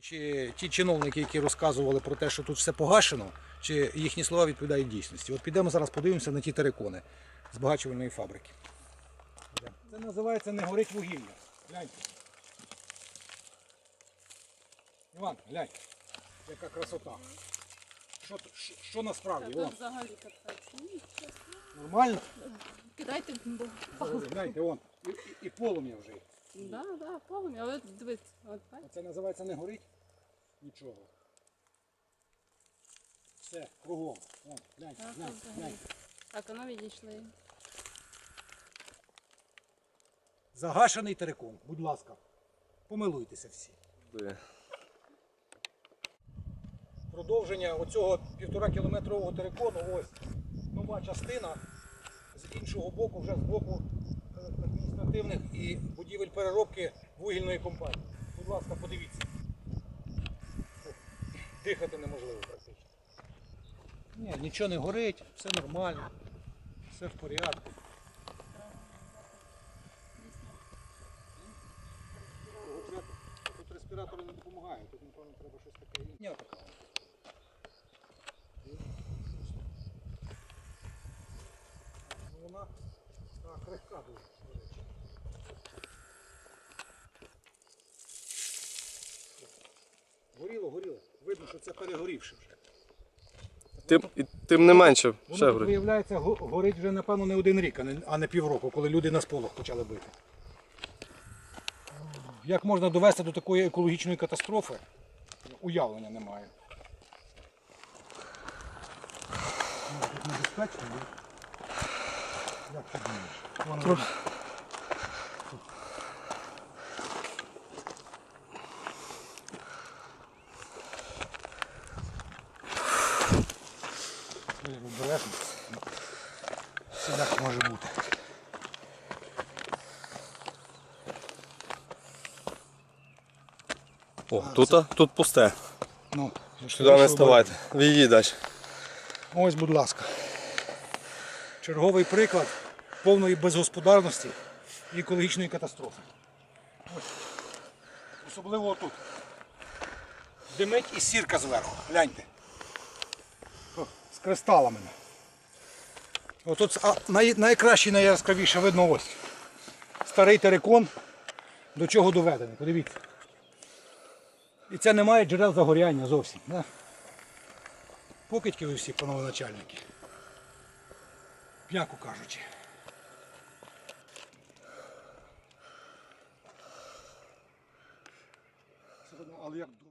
Чи ті чиновники, які розказували про те, що тут все погашено, чи їхні слова відповідають дійсності? От підемо зараз подивимося на ті терикони збагачувальної фабрики. Це називається не горить вугілля. Гляньте. Іван, глянь, яка красота. Що, що, що насправді? Вон, взагалі нормально? Кидайте бо Гляньте, вон. І, і, і полум'я вже. Да, да, повні. Але дивись, от бачиш? Це називається не горить? Нічого. Все, кругом. Вон, гляньте, Так, гляньте, гляньте. Так, воно відійшли. Загашений терикон, будь ласка. Помилуйтеся всі. Продовження оцього півтора кілометрового терикону, ось нова частина. З іншого боку, вже з боку адміністративних і будівель переробки вугільної компанії. Будь ласка, подивіться. Дихати неможливо практично. Ні, нічого не горить, все нормально, все в порядку. Тут респіратори не допомагають, тут напевно треба щось таке. Ні, така. Ну, Вона крихка дуже, до речі. Горіло, горіло. Видно, що це перегорівши вже. Тим, і тим не менше, Воно ще тут, виявляється, го- горить вже, напевно, не один рік, а не, а не півроку, коли люди на сполох почали бити. Як можна довести до такої екологічної катастрофи? Уявлення немає. Ну, Тут небезпечно, ні? Ой, обережно. Всяк може бути. О, тут, а? тут пусте. Ну, Сюди не ставайте. Відійдіть далі. Ось, будь ласка. Черговий приклад повної безгосподарності і екологічної катастрофи. Ось. Особливо отут. Димить і сірка зверху. Гляньте. О, з кристалами. Отут най, найкраще, найяскравіше видно ось. Старий терикон. До чого доведений. Подивіться. І це немає джерел загоряння зовсім. Да? Покидьки ви всі, панове начальники. М'яко кажучи. Але як